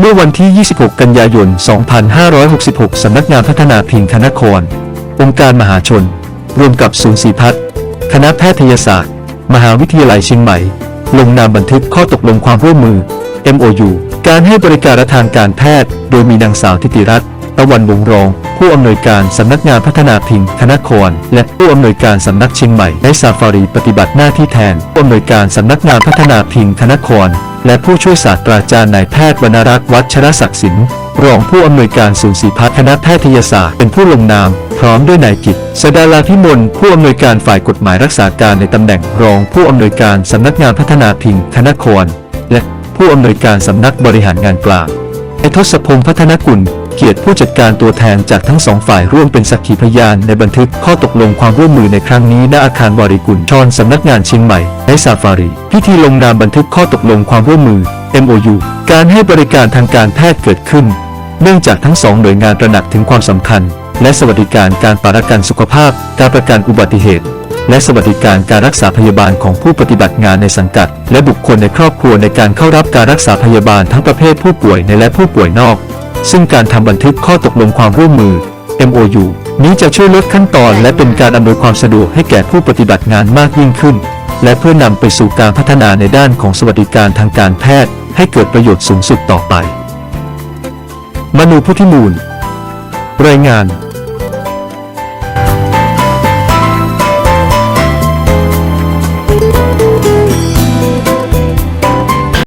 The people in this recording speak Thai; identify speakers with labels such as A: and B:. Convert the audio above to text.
A: เมื่อวันที่ 26 กันยายน 2566 สำนักงานพัฒนาพิงคณคร องค์การมหาชน รวมกับศูนย์ศรีพัฒน์คณะแพทยศาสตร์ มหาวิทยาลัยเชียงใหม่ ลงนามบันทึกข้อตกลงความร่วมมือ MOU การให้บริการทางการแพทย์ โดยมีนางสาวทิติรัตน์ตะวันวงรอง ผู้อำนวยการสำนักงานพัฒนาพิงคณคร และผู้อำนวยการสำนักเชียงใหม่ในซาฟารีปฏิบัติหน้าที่แทนผู้อำนวยการสำนักงานพัฒนาพิงคณคร และผู้ช่วยศาสตราจารย์นายแพทย์วรรณรักษ์วัชรศักดิ์สินรองผู้อำนวยการศูนย์ศรีพัฒน์คณะแพทยศาสตร์เป็นผู้ลงนาม พร้อมด้วยนายกิตสดาลาพิมลผู้อำนวยการฝ่ายกฎหมายรักษาการในตำแหน่งรองผู้อำนวยการสำนักงานพัฒนาพิงคณคร และผู้อำนวยการสำนักบริหารงานกลางไอทศพงศ์พัฒนกุล เกียรติผู้จัดการตัวแทนจากทั้งสองฝ่ายร่วมเป็นสักขีพยานในบันทึกข้อตกลงความร่วมมือในครั้งนี้ณอาคารบริกุลชอนสำนักงานเชียงใหม่ในซาฟารี พิธีลงนามบันทึกข้อตกลงความร่วมมือ MOU การให้บริการทางการแพทย์เกิดขึ้น เนื่องจากทั้งสองหน่วยงานตระหนักถึงความสำคัญ และสวัสดิการการประกันสุขภาพ การประกันอุบัติเหตุและสวัสดิการการรักษาพยาบาลของผู้ปฏิบัติงานในสังกัด และบุคคลในครอบครัวในการเข้ารับการรักษาพยาบาลทั้งประเภทผู้ป่วยในและผู้ป่วยนอก ซึ่งการทำบันทึกข้อตกลงความร่วมมือ MOU นี้จะช่วยลดขั้นตอนและเป็นการอำนวยความสะดวกให้แก่ผู้ปฏิบัติงานมากยิ่งขึ้น และเพื่อนำไปสู่การพัฒนาในด้านของสวัสดิการทางการแพทย์ ให้เกิดประโยชน์สูงสุดต่อไป มนูพุทธิมูล รายงาน